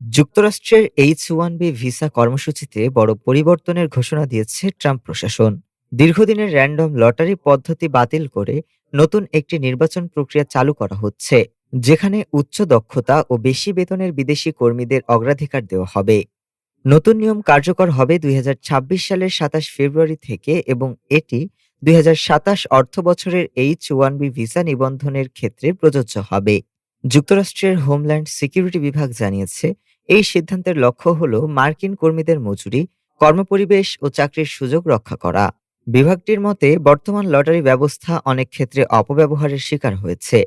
যুক্তরাষ্ট্রের H one B visa কর্মসূচিতে বড় পরিবর্তনের ঘোষণা দিয়েছে ট্রাম্প প্রশাসন। দীর্ঘদিনের র্যান্ডম লটারি পদ্ধতি বাতিল করে নতুন একটি নির্বাচন প্রক্রিয়া চালু করা হচ্ছে, যেখানে উচ্চ দক্ষতা ও বেশি বেতনের বিদেশি কর্মীদের অগ্রাধিকার দেওয়া হবে। নতুন নিয়ম কার্যকর হবে দুই হাজার ছাব্বিশ সালের সাতাশ ফেব্রুয়ারি থেকে এবং এটি দুই অর্থ বছরের এইচ ওয়ান বি ভিসা নিবন্ধনের ক্ষেত্রে প্রযোজ্য হবে। যুক্তরাষ্ট্রের হোমল্যান্ড সিকিউরিটি বিভাগ জানিয়েছে এই সিদ্ধান্তের লক্ষ্য হল মার্কিন কর্মীদের মজুরি, কর্মপরিবেশ ও চাকরির সুযোগ রক্ষা করা। বিভাগটির মতে, বর্তমান লটারি ব্যবস্থা অনেক ক্ষেত্রে অপব্যবহারের শিকার হয়েছে,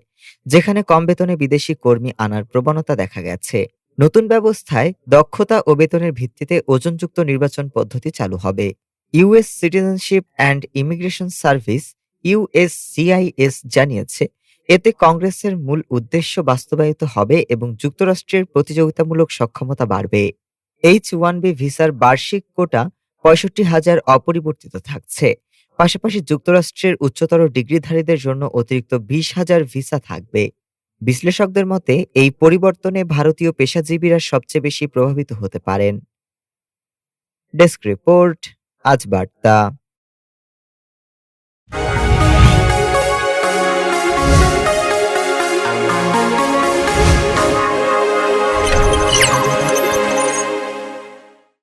যেখানে কম বেতনে বিদেশি কর্মী আনার প্রবণতা দেখা গেছে। নতুন ব্যবস্থায় দক্ষতা ও বেতনের ভিত্তিতে ওজনযুক্ত নির্বাচন পদ্ধতি চালু হবে। US citizenship and immigration service USCIS জানিয়েছে এতে কংগ্রেসের মূল উদ্দেশ্য বাস্তবায়িত হবে এবং যুক্তরাষ্ট্রের প্রতিযোগিতামূলক সক্ষমতা বাড়বে। এইচ ওয়ান বি ভিসার বার্ষিক কোটা পঁয়ষট্টি হাজার অপরিবর্তিত থাকছে। পাশাপাশি যুক্তরাষ্ট্রের উচ্চতর ডিগ্রিধারীদের জন্য অতিরিক্ত বিশ হাজার ভিসা থাকবে। বিশ্লেষকদের মতে, এই পরিবর্তনে ভারতীয় পেশাজীবীরা সবচেয়ে বেশি প্রভাবিত হতে পারেন। ডেস্ক রিপোর্ট, আজ বার্তা।